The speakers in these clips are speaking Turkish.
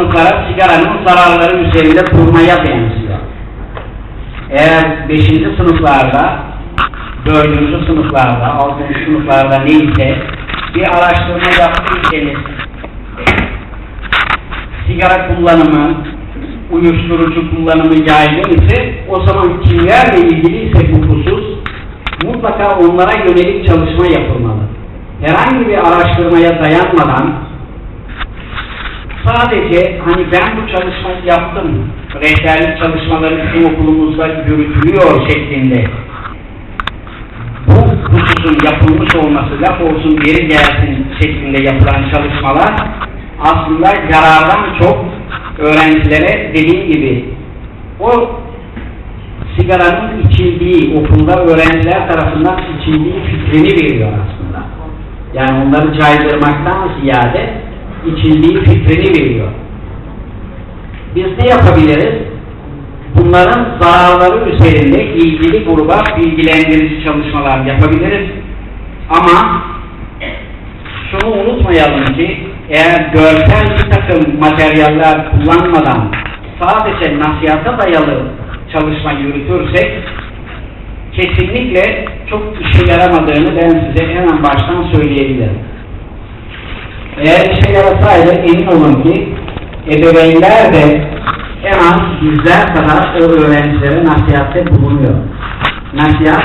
sınıflara sigaranın zararları üzerinde durmaya benziyor. Eğer beşinci sınıflarda, dördüncü sınıflarda, altıncı sınıflarda neyse bir araştırma yaptıysanız sigara kullanımı, uyuşturucu kullanımı yaygın ise o zaman kimlerle ilgili ise bu husus mutlaka onlara yönelik çalışma yapılmalı. Herhangi bir araştırmaya dayanmadan sadece hani ben bu çalışmayı yaptım, rehberlik çalışmaları bizim okulumuzda yürütülüyor şeklinde bu hususun yapılmış olması, laf olsun geri gelsin şeklinde yapılan çalışmalar aslında yarardan çok öğrencilere dediğim gibi o sigaranın içildiği, okulda öğrenciler tarafından içildiği fikrini veriyor aslında. Yani onları caydırmaktan ziyade içildiği fikrini veriyor. Biz ne yapabiliriz? Bunların zararları üzerinde ilgili gruba bilgilendirici çalışmalar yapabiliriz. Ama şunu unutmayalım ki eğer görsel bir takım materyaller kullanmadan sadece nasihata dayalı çalışma yürütürsek kesinlikle çok işe yaramadığını ben size hemen baştan söyleyebilirim. Eğer işe yarasaydı emin olun ki ebeveynler de en az bizler kadar o öğrencilere nasihatte bulunuyor. Nasihat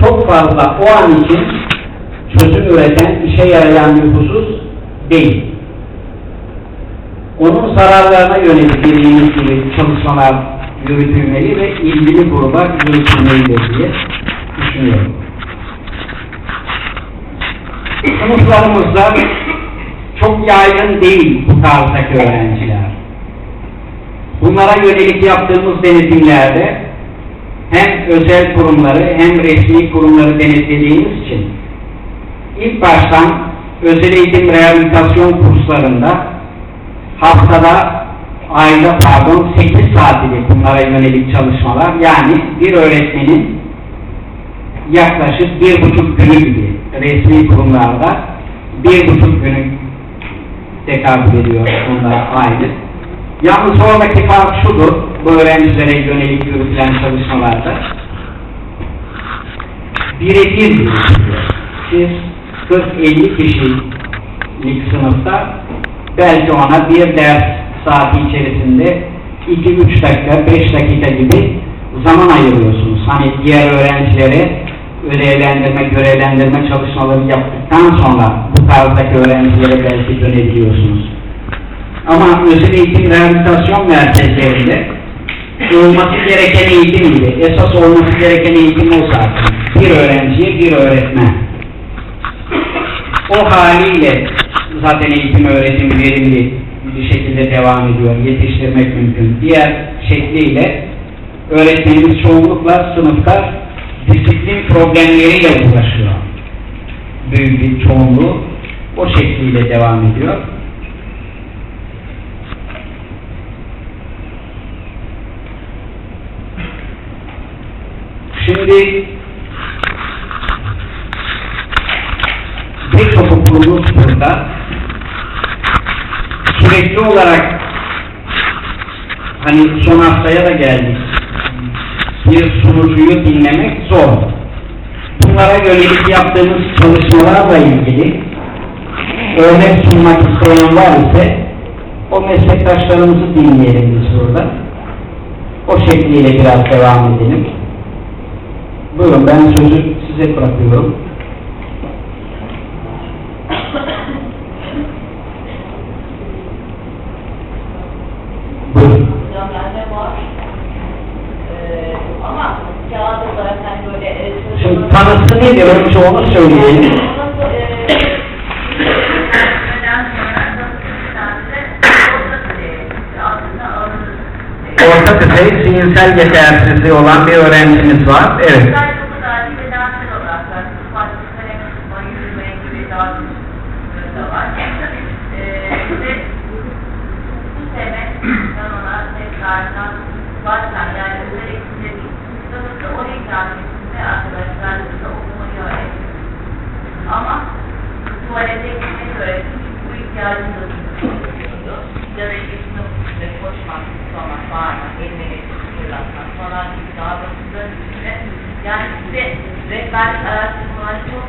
çok fazla o an için çözüm üreten, işe yarayan bir husus değil. Onun zararlarına yönelik dediğimiz gibi çalışmalar yürütülmeli ve ilgili gruba yürütülmelidir diye düşünüyorum. Sınıflarımızda çok yaygın değil bu tarzdaki öğrenciler. Bunlara yönelik yaptığımız denetimlerde hem özel kurumları hem resmi kurumları denetlediğimiz için ilk baştan özel eğitim rehabilitasyon kurslarında haftada ayda pardon 8 saatlik bunlara yönelik çalışmalar yani bir öğretmenin yaklaşık bir buçuk günü gibi resmi kurumlarda bir buçuk günü tekabül ediyor bunlara aylık. Yalnız oradaki fark şudur, bu öğrencilere yönelik yürütülen çalışmalarda birebir. Siz 40-50 kişilik sınıfta belki ona bir ders saati içerisinde 2-3 dakika, 5 dakika gibi zaman ayırıyorsunuz. Hani diğer öğrencilere ödevlendirme, görevlendirme çalışmaları yaptıktan sonra bu tarzdaki öğrencilere belki dönebiliyorsunuz. Ama özel eğitim rehabilitasyon merkezlerinde olması gereken eğitim gibi, esas olması gereken eğitim o. Bir öğrenciye bir öğretmen. O haliyle zaten eğitim öğretim verimli bir şekilde devam ediyor. Yetiştirmek mümkün. Diğer şekliyle öğretmenimiz çoğunlukla sınıfta problemleriyle uğraşıyor. Büyük bir çoğunluğu o şekliyle devam ediyor. Şimdi birçok okulumuz burada sürekli olarak hani son haftaya da geldik bir sunucuyu dinlemek zor. Bunlara yönelik yaptığımız çalışmalarla ilgili örnek sunmak isteyen var ise o meslektaşlarımızı dinleyelim biz burada. O şekliyle biraz devam edelim. Buyurun ben sözü size bırakıyorum. Buyurun. Hocam bende var. Ee, ama kağıt olarak hani böyle... E, Şimdi nedir? Önce onu söyleyelim. Orta düzey zihinsel yetersizliği olan bir öğrencimiz var. Evet. Sadece bu kadar değil, bedensel olarak da partikülere çıkma, yürüme gibi daha bir da var. Ee, ve bu sene ben ona tekrardan baştan yani özel eğitimde değil, sınıfta oraya ikramiyesinde arkadaşlarımızla okumayı öğrettim. Ama tuvalete gitmeyi öğrettim. Bu ihtiyacım da duyuyordu. ya da işte sınıf içinde koşmak, tutmak, bağırmak, eline getirip fırlatmak falan gibi daha basitlerin üstüne yani size rehberlik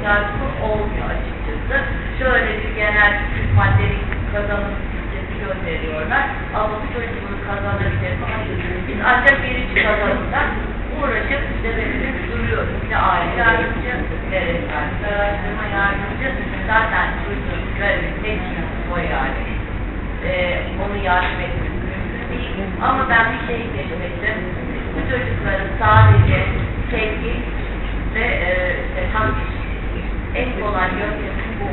yardımcı olmuyor açıkçası. Şöyle bir genel maddelik kazanım listesi gönderiyorlar ama bu çocuğun kazanabilir. Biz ancak birinci kazanımda uğraşıp işte verip duruyoruz. İşte aile yardımcı, ve rehberlik araştırma yardımcı. Zaten çocuğun görevi tek o yani. Ee, onu yardım etmek mümkün değil. Ama ben bir şey keşfettim. Bu çocukların sadece sevgi ve e, işte takdir en kolay yöntemi bu.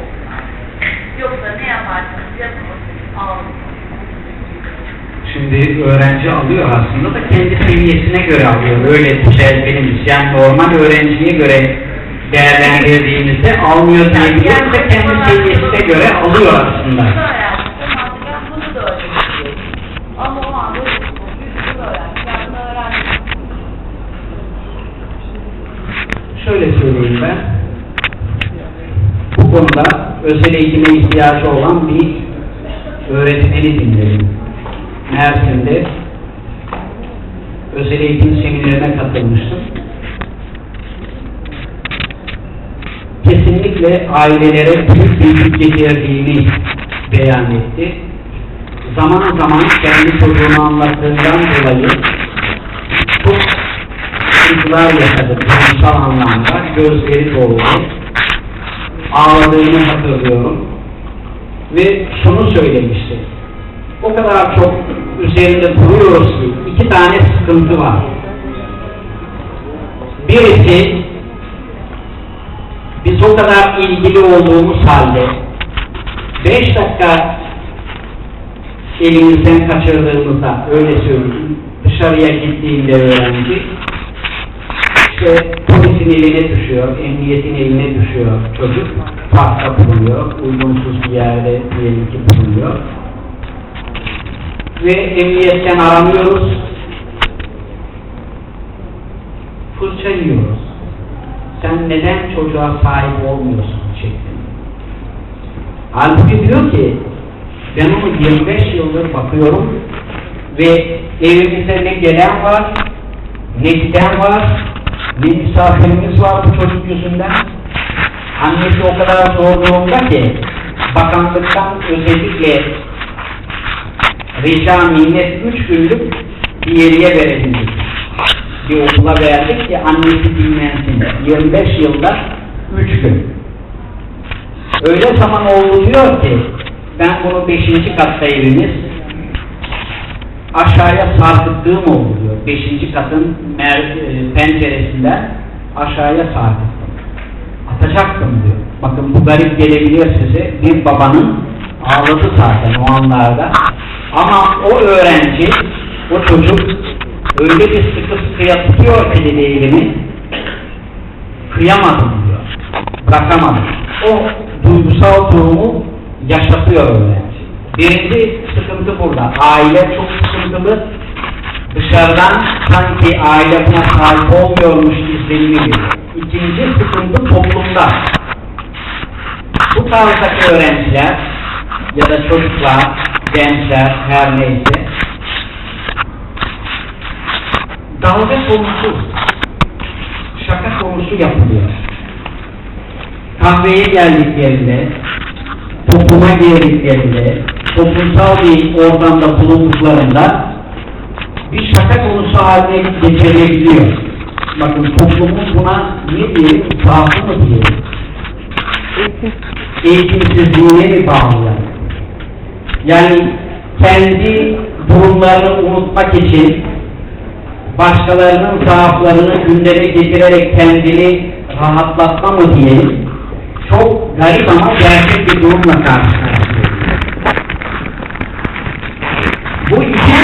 Yoksa ne yaparsanız yapın, alın. Şimdi öğrenci alıyor aslında da kendi seviyesine göre alıyor. Öyle düzeltmemiz. Yani normal öğrenciye göre değerlendirdiğimizde almıyor diyebiliriz de kendi seviyesine göre alıyor aslında. Bunu öğrendim. Tamam, ben bunu da öğrendim. Ama o anda bunu öğrendim. Ben bunu öğrendim. Şöyle söyleyeyim ben. Bu konuda özel eğitime ihtiyacı olan bir öğretmeni dinledim. Mersin'de özel eğitim seminerine katılmıştım. Kesinlikle ailelere büyük bir yük getirdiğini beyan etti. Zaman zaman kendi çocuğunu anlattığından dolayı çok sıkıntılar yaşadı duygusal anlamda. Gözleri doldu. Ağladığını hatırlıyorum. Ve şunu söylemişti. O kadar çok üzerinde duruyoruz ki iki tane sıkıntı var. Birisi biz o kadar ilgili olduğumuz halde beş dakika elimizden kaçırdığımızda öyle söyleyeyim dışarıya gittiğinde öğrenci işte polisin eline düşüyor, emniyetin eline düşüyor çocuk. Parkta bulunuyor, uygunsuz bir yerde diyelim ki bulunuyor. Ve emniyetten aranıyoruz. Fırça yiyoruz. Sen neden çocuğa sahip olmuyorsun şeklinde. Halbuki diyor ki ben onu 25 yıldır bakıyorum ve evimize ne gelen var, ne giden var, ne misafirimiz var bu çocuk yüzünden. Annesi o kadar zor durumda ki bakanlıktan özellikle rica minnet üç günlük bir yeriye verildi. Bir okula verdik ki annesi dinlensin. 25 yılda üç gün. Öyle zaman oldu diyor ki ben bunu beşinci katta evimiz aşağıya sarkıttığım oldu diyor. Beşinci katın mer e, penceresinden aşağıya sarkıttım. Atacaktım diyor. Bakın bu garip gelebilir size. Bir babanın ağladı zaten o anlarda. Ama o öğrenci, o çocuk öyle bir sıkı sıkıya tutuyor ki dedi elini. Kıyamadım diyor. Bırakamadım. O duygusal durumu yaşatıyor öğrenci. Birinci sıkıntı burada. Aile çok sıkıntılı. Dışarıdan sanki aile buna sahip olmuyormuş izlenimi veriyor. İkinci sıkıntı toplumda. Bu tarzdaki öğrenciler ya da çocuklar, gençler her neyse dalga konusu, şaka konusu yapılıyor. Kahveye geldiklerinde, topluma girdiklerinde, toplumsal bir ortamda bulunduklarında bir şaka konusu haline getirilebiliyor. Bakın toplumun buna ne diyelim, zaafı mı diyelim? Eğitimsizliğine mi bağlı? Yani kendi durumlarını unutmak için başkalarının zaaflarını gündeme getirerek kendini rahatlatma mı diyelim? Çok garip ama gerçek bir durumla karşı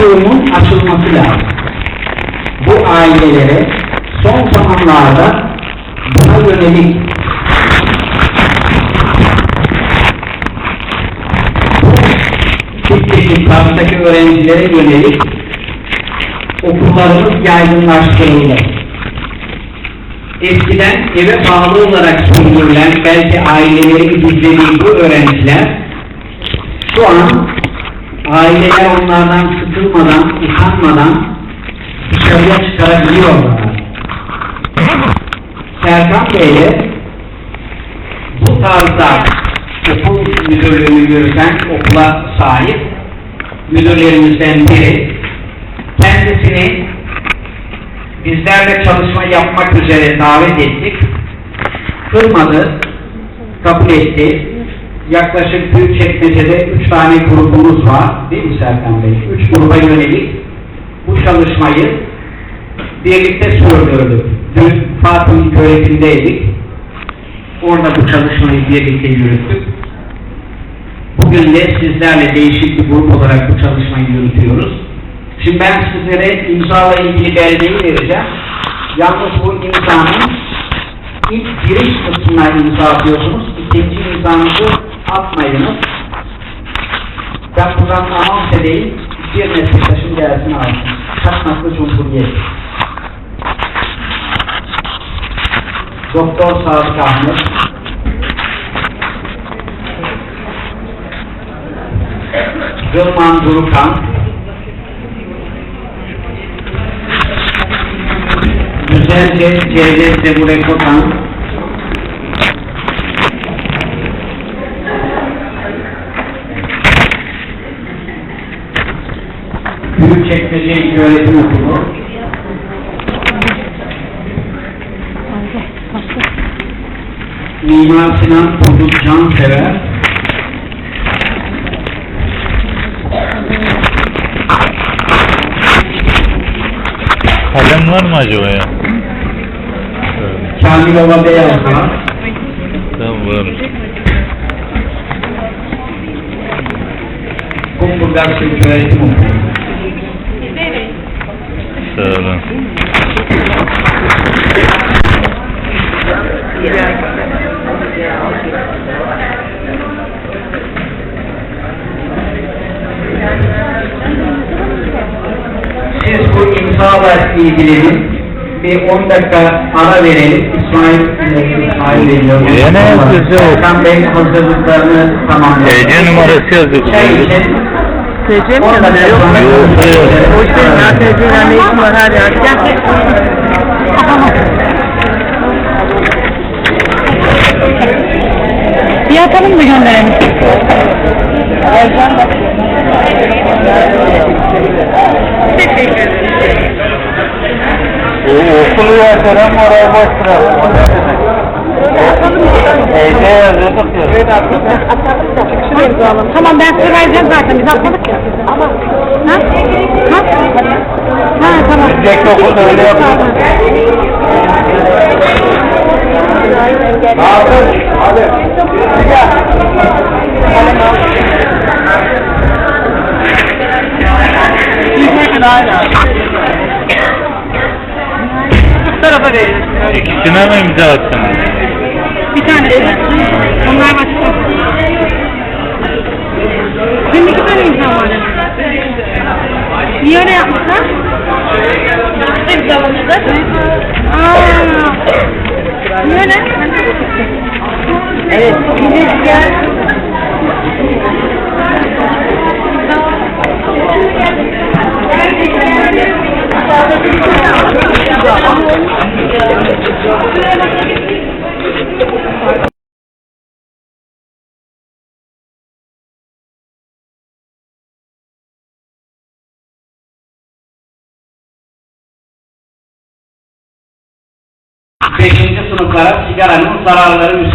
durumun açılması lazım. Bu ailelere son zamanlarda buna yönelik bu Türkiye'deki karşıdaki öğrencilere yönelik okullarımız yaygınlaştırıldı. Eskiden eve bağlı olarak sürdürülen belki aileleri gizlediği bu öğrenciler şu an aileler onlardan sıkılmadan, utanmadan dışarıya çıkarabiliyorlar. Serkan Bey'le bu tarzda okul müdürlüğünü yürüten okula sahip müdürlerimizden biri kendisini bizlerle çalışma yapmak üzere davet ettik. Kırmadı, kabul etti. Yaklaşık Büyükçekmece'de üç tane grubumuz var. Değil mi Serkan Bey? Üç gruba yönelik bu çalışmayı birlikte sürdürdük. Dün Fatih öğretimdeydik. Orada bu çalışmayı birlikte yürüttük. Bugün de sizlerle değişik bir grup olarak bu çalışmayı yürütüyoruz. Şimdi ben sizlere imzala ilgili belgeyi vereceğim. Yalnız bu imzanın ilk giriş kısmına imza atıyorsunuz. İkinci imzanızı atmayınız. Buradan anons edeyim. Bir meslektaşım gelsin alsın. Çakmaklı Cumhuriyet. Doktor Sadık Ahmet. Gılman Durukan. Güzelce Cevdet Zebure Kotan. Büyükçekmece İlköğretim Okulu. Mimar Sinan Turgut Cansever. Kalem var mı acaba ya? Kamil Ova Beyazlar. Tamam var. Kumburgaz İlköğretim Okulu. Olun. Siz bu imzalarla ilgili bir 10 dakika ara verelim. İsmail. Yine yazıyor. Serkan Bey hazırlıklarını tamamlıyor. TC numarası yazıyor. Çay için TC mi 10 dakika yazıyor? sonra- Yok. O işte ya TC ile ne işin var her? Gel. Bir atalım mı gönderelim? O, okulu verseler oraya boş bırak. Evde yazıyorduk ya. Şuraya imzalalım. Tamam ben size vereceğim zaten biz atmadık ya. Ama. Ha? Ha? Ha tamam. Bizdeki okulda öyle yapıyor. Nazım, hadi. Bu tarafa verelim. İkisine mi imza attın? Bir tanesine. Onlar başka. Senin iki tane imza var. Niye öyle yapmışlar? İmzalamışlar. Aaa. Niye öyle? Evet. Gel. Sınıflara sigaranın zararları üzerine